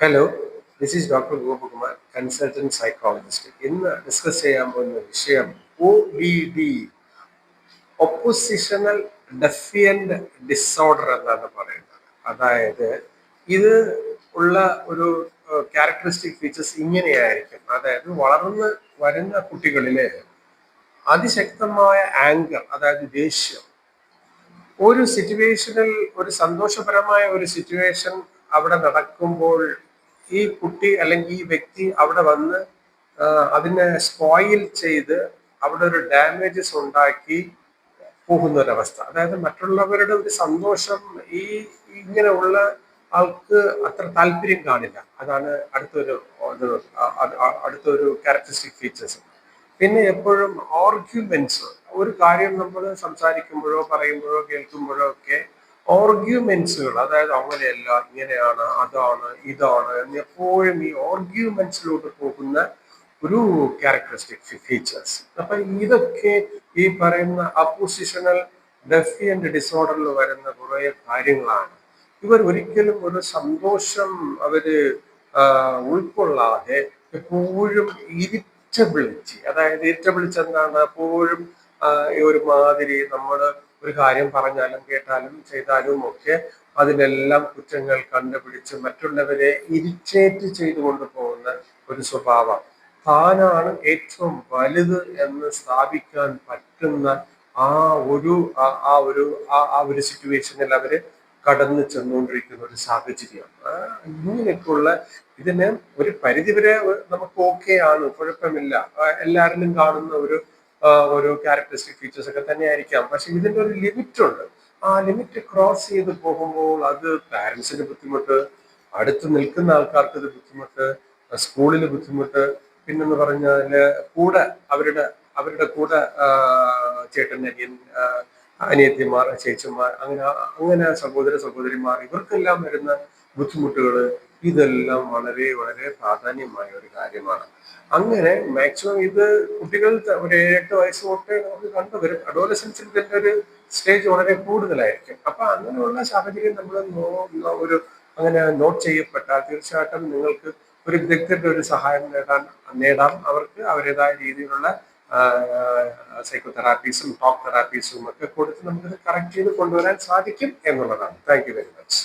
Hello this is doctor Gopakumar consultant psychologist ഇന്ന് discuss ചെയ്യാൻ പോകുന്ന വിഷയം O B D oppositional defiant disorder എന്നാണ് പറയുന്നത്. അതായത് ഇത് ഉള്ള ഒരു ക്യാരക്ടറിസ്റ്റിക് ഫീച്ചേഴ്സ് ഇങ്ങനെയായിരിക്കും. അതായത് വളർന്ന് വരുന്ന കുട്ടികളിലെ അതിശക്തമായ ആങ്കർ അതായത് ദേഷ്യം. ഒരു സിറ്റുവേഷനിൽ ഒരു സന്തോഷപരമായ ഒരു സിറ്റുവേഷൻ അവിടെ നടക്കുമ്പോൾ ഈ കുട്ടി അല്ലെങ്കിൽ ഈ വ്യക്തി അവിടെ വന്ന് അതിനെ സ്പോയിൽ ചെയ്ത് അവിടെ ഒരു ഡാമേജസ് ഉണ്ടാക്കി പോകുന്ന ഒരവസ്ഥ അതായത് മറ്റുള്ളവരുടെ ഒരു സന്തോഷം ഈ ഇങ്ങനെയുള്ള ആൾക്ക് അത്ര താല്പര്യം കാണില്ല. അതാണ് അടുത്തൊരു അടുത്തൊരു ക്യാരക്ടറിസ്റ്റിക് ഫീച്ചേഴ്സ് പിന്നെ എപ്പോഴും ആർഗ്യുമെന്റ്സ് ഒരു കാര്യം നമ്മൾ സംസാരിക്കുമ്പോഴോ പറയുമ്പോഴോ കേൾക്കുമ്പോഴോ ഒക്കെ ആർഗ്യുമെന്റ്സുകൾ അതായത് അങ്ങനെയല്ല ഇങ്ങനെയാണ് അതാണ് ഇതാണ് എപ്പോഴും ഈ ഓർഗ്യുമെന്റ്സിലോട്ട് പോകുന്ന ഒരു ക്യാരക്ടറിസ്റ്റിക് ഫീച്ചേഴ്സ് അപ്പൊ ഇതൊക്കെ ഈ പറയുന്ന അപ്പോസിഷണൽ ഡെഫിയന്റ് ഡിസോർഡറിൽ വരുന്ന കുറെ കാര്യങ്ങളാണ്. ഇവർ ഒരിക്കലും ഒരു സന്തോഷം അവർ ഉൾക്കൊള്ളാതെ എപ്പോഴും ഇരിറ്റബിളിറ്റി അതായത് ഇരിറ്റബിളിറ്റി എന്താണ്? എപ്പോഴും ഒരുമാതിരി നമ്മൾ ഒരു കാര്യം പറഞ്ഞാലും കേട്ടാലും ചെയ്താലും ഒക്കെ അതിനെല്ലാം കുറ്റങ്ങൾ കണ്ടുപിടിച്ച് മറ്റുള്ളവരെ ഇരിറ്റേറ്റ് ചെയ്തു കൊണ്ടുപോകുന്ന ഒരു സ്വഭാവം. താനാണ് ഏറ്റവും വലുത് എന്ന് സ്ഥാപിക്കാൻ പറ്റുന്ന ആ ഒരു ആ- ഒരു ആ ഒരു സിറ്റുവേഷനിൽ അവർ കടന്നു ചെന്നുകൊണ്ടിരിക്കുന്ന ഒരു സാഹചര്യം ഇങ്ങനെയൊക്കെയുള്ള ഇതിന് ഒരു പരിധിവരെ നമുക്ക് ഓക്കെ ആണ് കുഴപ്പമില്ല. എല്ലാവരിലും കാണുന്ന ഒരു ഒരു ക്യാരക്ടറിസ്റ്റിക് ഫീച്ചേഴ്സ് ഒക്കെ തന്നെ ആയിരിക്കാം പക്ഷെ ഇതിന്റെ ഒരു ലിമിറ്റ് ഉണ്ട്. ആ ലിമിറ്റ് ക്രോസ് ചെയ്ത് പോകുമ്പോൾ അത് പാരൻസിന് ബുദ്ധിമുട്ട് അടുത്ത് നിൽക്കുന്ന ആൾക്കാർക്ക് ഇത് ബുദ്ധിമുട്ട് സ്കൂളിൽ ബുദ്ധിമുട്ട് പിന്നെന്ന് പറഞ്ഞാൽ കൂടെ അവരുടെ അവരുടെ കൂടെ ചേട്ടൻ അനിയൻ അനിയത്തിമാർ ചേച്ചിമാർ അങ്ങനെ അങ്ങനെ സഹോദര സഹോദരിമാർ ഇവർക്കെല്ലാം വരുന്ന ബുദ്ധിമുട്ടുകൾ ഇതെല്ലാം വളരെ വളരെ പ്രാധാന്യമായ ഒരു കാര്യമാണ്. അങ്ങനെ മാക്സിമം ഇത് കുട്ടികൾ ഒരു ഏഴെട്ട് വയസ്സ് തൊട്ട് നമുക്ക് കണ്ടുവരും. അഡോലസൻസിൽ തന്നെ ഒരു സ്റ്റേജ് വളരെ കൂടുതലായിരിക്കും. അപ്പൊ അങ്ങനെയുള്ള സാഹചര്യം നമ്മൾ ഒരു അങ്ങനെ നോട്ട് ചെയ്യപ്പെട്ടാൽ തീർച്ചയായിട്ടും നിങ്ങൾക്ക് ഒരു വിദഗ്ധരുടെ ഒരു സഹായം നേടാൻ നേടാം. അവർക്ക് അവരുടേതായ രീതിയിലുള്ള സൈക്കോ തെറാപ്പീസും ടോക്ക് തെറാപ്പീസും ഒക്കെ കൊടുത്ത് നമുക്ക് കറക്റ്റ് ചെയ്ത് കൊണ്ടുവരാൻ സാധിക്കും എന്നുള്ളതാണ്. Thank you very much